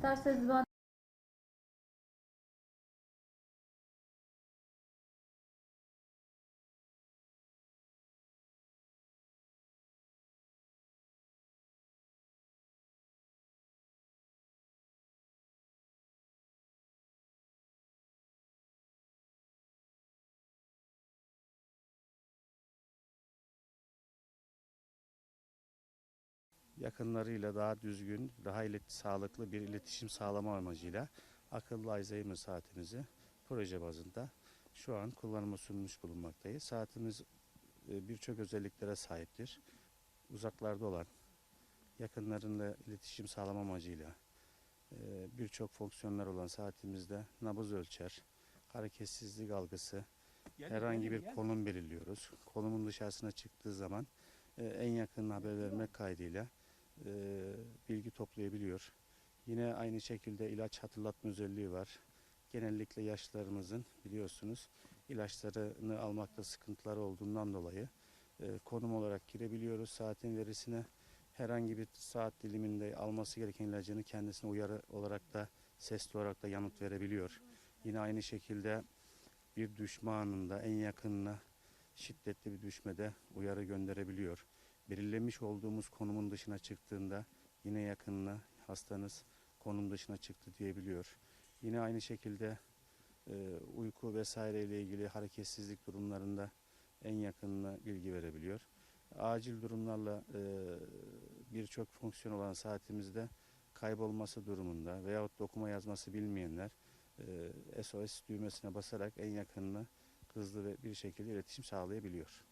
Taxas de yakınlarıyla daha düzgün, daha ilet- sağlıklı bir iletişim sağlama amacıyla akıllı Alzheimer saatimizi proje bazında şu an kullanıma sunmuş bulunmaktayız. Saatimiz e, birçok özelliklere sahiptir. Uzaklarda olan, yakınlarıyla iletişim sağlama amacıyla e, birçok fonksiyonlar olan saatimizde nabız ölçer, hareketsizlik algısı, herhangi bir konum belirliyoruz. Konumun dışarısına çıktığı zaman e, en yakın haber vermek kaydıyla e, bilgi toplayabiliyor. Yine aynı şekilde ilaç hatırlatma özelliği var. Genellikle yaşlılarımızın biliyorsunuz ilaçlarını almakta sıkıntıları olduğundan dolayı e, konum olarak girebiliyoruz. Saatin verisine herhangi bir saat diliminde alması gereken ilacını kendisine uyarı olarak da sesli olarak da yanıt verebiliyor. Yine aynı şekilde bir düşme anında en yakınına şiddetli bir düşmede uyarı gönderebiliyor. Belirlemiş olduğumuz konumun dışına çıktığında yine yakınına hastanız konum dışına çıktı diyebiliyor. Yine aynı şekilde e, uyku vesaire ile ilgili hareketsizlik durumlarında en yakınına bilgi verebiliyor. Acil durumlarla e, birçok fonksiyon olan saatimizde kaybolması durumunda veyahut dokuma yazması bilmeyenler e, SOS düğmesine basarak en yakınına hızlı ve bir şekilde iletişim sağlayabiliyor.